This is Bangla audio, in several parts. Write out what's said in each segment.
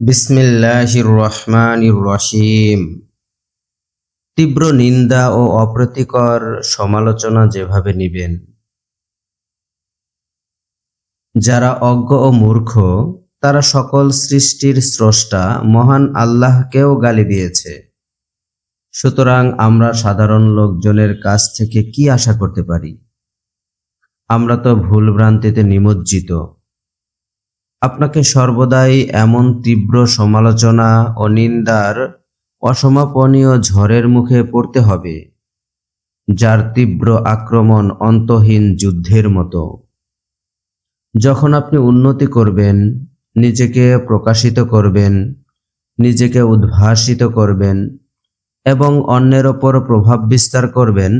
বিসমিল্লাহির রহমানির রহিম। তীব্র নিন্দা ও অপ্রীতিকর সমালোচনা যেভাবে নিবেন, যারা অজ্ঞ ও মূর্খ, তারা সকল সৃষ্টির স্রষ্টা, মহান আল্লাহকেও গালি দিয়েছে। সুতরাং আমরা সাধারণ লোকজনের কাছ থেকে কি আশা করতে পারি? আমরা তো ভুলভ্রান্তিতে নিমজ্জিত। আপনাকে সর্বদাই এমন তীব্র সমালোচনা ও নিন্দার, অসমাপনীয় ঝড়ের মুখে পড়তে হবে, যার তীব্র আক্রমণ অন্তহীন যুদ্ধের মতো। যখন আপনি উন্নতি করবেন, নিজেকে প্রকাশিত করবেন, নিজেকে উদ্ভাসিত করবেন এবং অন্যের ওপর প্রভাব বিস্তার করবেন,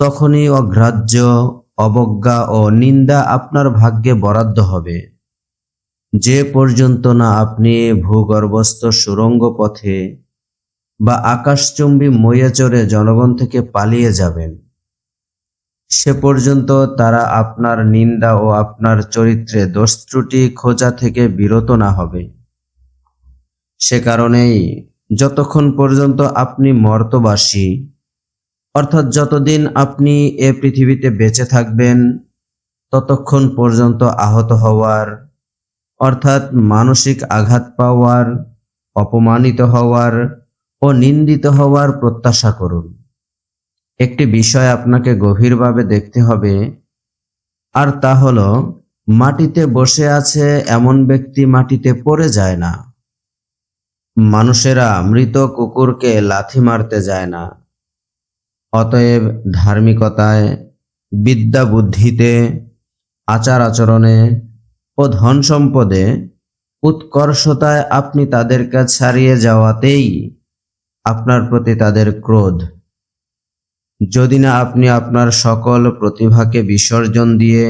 তখনই অগ্রাহ্য, অবজ্ঞা ও নিন্দা আপনার ভাগ্যে বরাদ্দ হবে। যে পর্যন্ত না আপনি ভূগর্ভস্থ সুরঙ্গ পথে বা আকাশচুম্বী মইয়ে চড়ে জনগণ থেকে পালিয়ে যাবেন, সে পর্যন্ত তারা আপনার নিন্দা ও আপনার চরিত্রে দোষ ত্রুটি খোঁজা থেকে বিরত না হবে। সে কারণেই যতক্ষণ পর্যন্ত আপনি মর্তবাসী, অর্থাৎ যতদিন আপনি এ পৃথিবীতে বেঁচে থাকবেন, ততক্ষণ পর্যন্ত আহত হওয়ার অর্থাৎ মানসিক আঘাত পাওয়ার, অপমানিত হওয়ার ও নিন্দিত হওয়ার প্রত্যাশা করুন। একটি বিষয় আপনাকে গভীরভাবে দেখতে হবে, আর তা হলো, মাটিতে বসে আছে এমন ব্যক্তি মাটিতে পড়ে যায় না। মানুষেরা মৃত কুকুরকে লাথি মারতে যায় না। অতএব ধার্মিকতায় বিদ্যা বুদ্ধিতে আচার আচরণে ও ধন সম্পদে উৎকর্ষতায় আপনি তাদেরকে ছাড়িয়ে যাওয়াতেই আপনার প্রতি তাদের ক্রোধ। যদি না আপনি আপনার সকল প্রতিভাকে বিসর্জন দিয়ে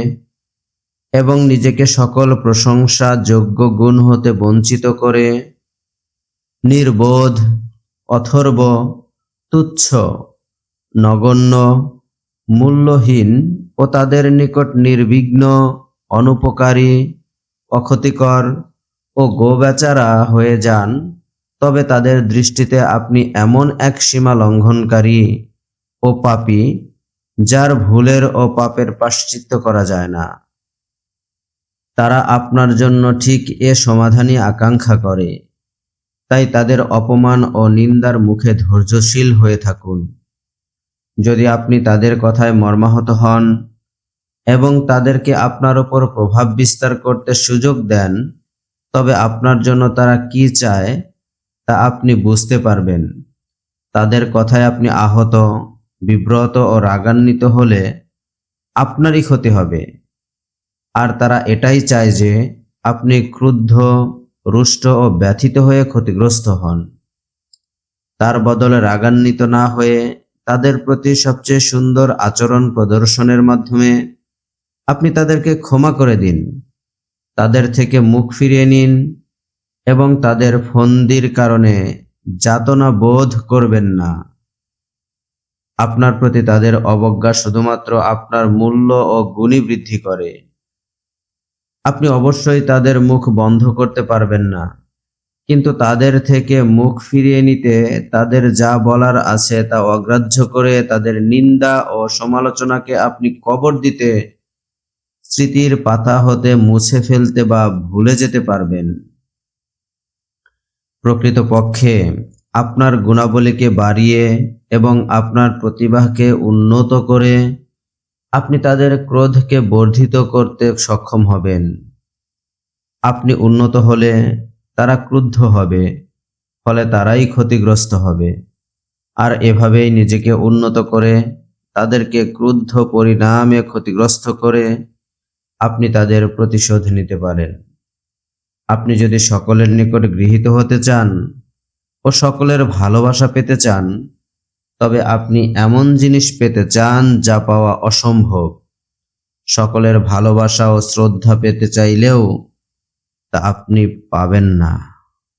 এবং নিজেকে সকল প্রশংসা যোগ্য গুণ হতে বঞ্চিত করে নির্বোধ, অথর্ব, তুচ্ছ, নগণ্য, মূল্যহীন ও তাদের নিকট নির্বিঘ্ন, অনুপকারী অক্ষতিকর ও গোবেচারা হয়ে যান, তবে তাদের দৃষ্টিতে আপনি এমন এক সীমা লঙ্ঘনকারী ও পাপী, যার ভুলের ও পাপের পাশ্চিত্য করা যায় না। তারা আপনার জন্য ঠিক এ সমাধানই আকাঙ্ক্ষা করে। তাই তাদের অপমান ও নিন্দার মুখে ধৈর্যশীল হয়ে থাকুন। যদি আপনি তাদের কথায় মর্মাহত হন এবং তাদেরকে আপনার ওপর প্রভাব বিস্তার করতে সুযোগ দেন, তবে আপনার জন্য তারা কি চায় তা আপনি বুঝতে পারবেন। তাদের কথায় আপনি আহত, বিব্রত ও রাগান্বিত হলে আপনারই ক্ষতি হবে। আর তারা এটাই চায় যে আপনি ক্রুদ্ধ, রুষ্ট ও ব্যথিত হয়ে ক্ষতিগ্রস্ত হন। তার বদলে রাগান্বিত না হয়ে তাদের প্রতি সবচেয়ে সুন্দর আচরণ প্রদর্শনের মাধ্যমে আপনি তাদেরকে ক্ষমা করে দিন, তাদের থেকে মুখ ফিরিয়ে নিন এবং তাদের ফন্দির কারণে যাতনা বোধ করবেন না। আপনার প্রতি তাদের অবজ্ঞা শুধুমাত্র আপনার মূল্য ও গুণী বৃদ্ধি করে। আপনি অবশ্যই তাদের মুখ বন্ধ করতে পারবেন না, কিন্তু তাদের থেকে মুখ ফিরিয়ে নিতে তাদের যা বলার আছে তা অগ্রাহ্য করে তাদের নিন্দা ও সমালোচনাকে আপনি কবর দিতে স্মৃতির পাতা হতে মুছে ফেলতে বা ভুলে যেতে পারবেন। প্রকৃতপক্ষে আপনার গুণাবলীকে বাড়িয়ে এবং আপনার প্রতিভাকে উন্নত করে আপনি তাদের ক্রোধকে বর্ধিত করতে সক্ষম হবেন। আপনি উন্নত হলে তারা ক্রুদ্ধ হবে, ফলে তারাই ক্ষতিগ্রস্ত হবে। আর এভাবেই নিজেকে উন্নত করে তাদেরকে ক্রুদ্ধ পরিণামে ক্ষতিগ্রস্ত করে আপনি তাদের প্রতিশোধ নিতে পারেন। আপনি যদি সকলের নিকট গৃহীত হতে চান ও সকলের ভালোবাসা পেতে চান, তবে আপনি এমন জিনিস পেতে চান যা পাওয়া অসম্ভব। সকলের ভালোবাসা ও শ্রদ্ধা পেতে চাইলেও তা আপনি পাবেন না।